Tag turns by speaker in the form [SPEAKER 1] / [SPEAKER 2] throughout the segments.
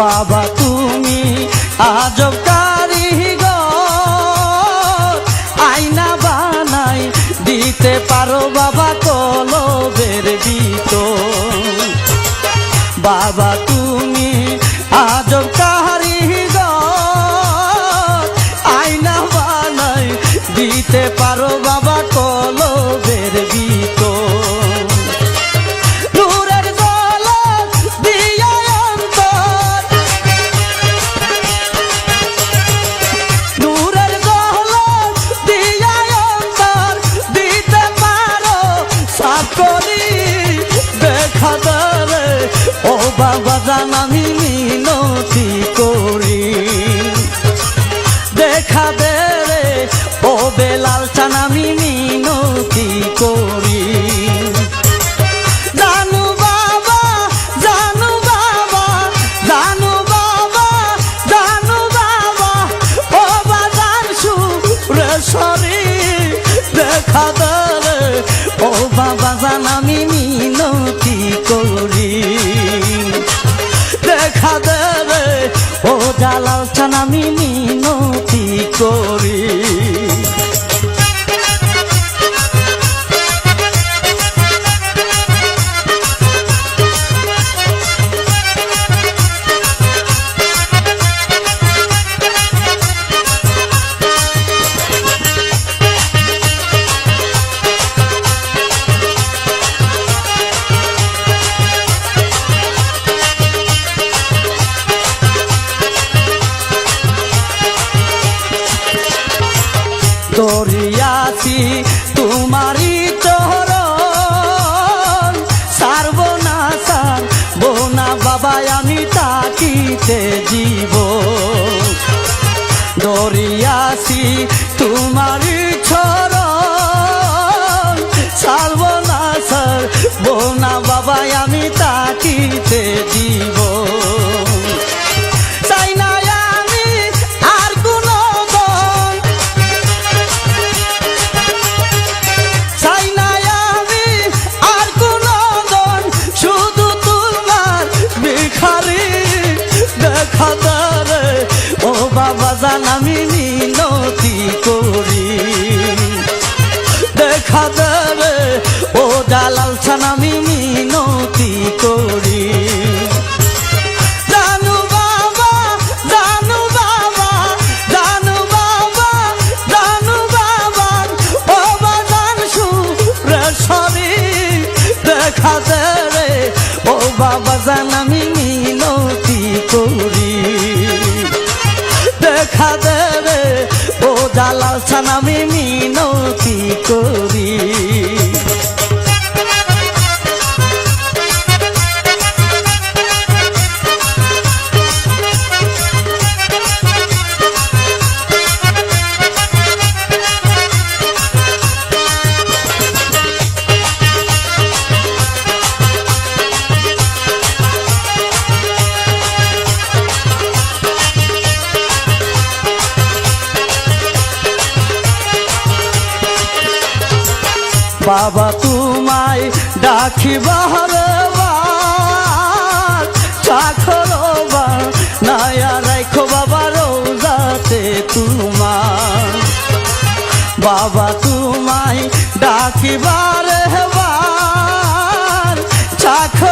[SPEAKER 1] বাবা তুমি আজব কারিগ আয়না বানাই দিতে পারো বাবা বাবা বাজান ও জালাল আমি মিনতি করি। ধরিয়াছি তোমারই চরণ। সারব না সার বোনা বাবা আমি তাকিতে জীব। ধরিয়াছি তোমারই ছর জ্বালাও ছানামি মিন বাবা তোমায় ডাকি বাহরবার চাখরবা নায়া বাবা তোমায়। ডাকিবার হেবার চাখর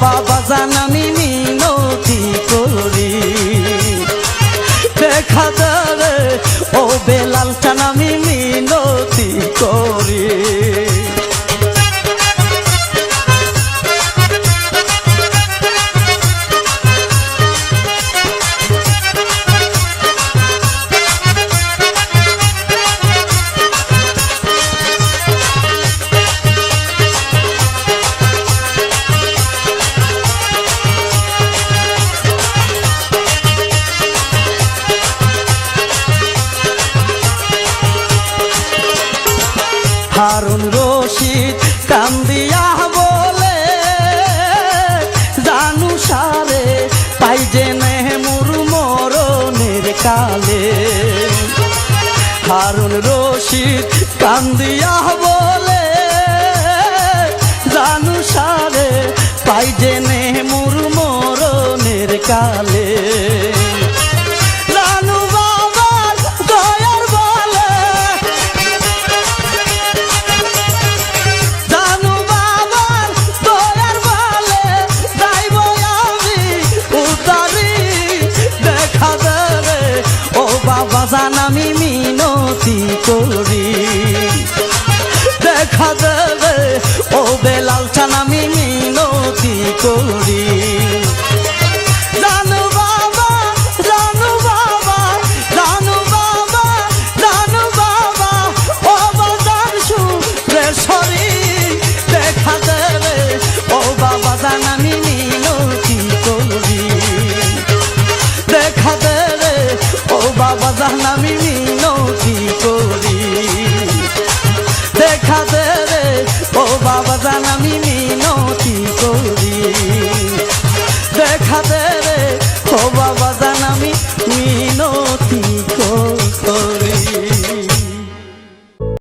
[SPEAKER 1] baba হারুন রশিদ কান্দিয়া বলে, জানু সারে পাই যে মুর মরণের কালে। হারুন রশিদ কান্দিয়া বলে, জানু সারে পাই যে বাজান আমি মিনতি করি। দেখা দেবে ও বেলাল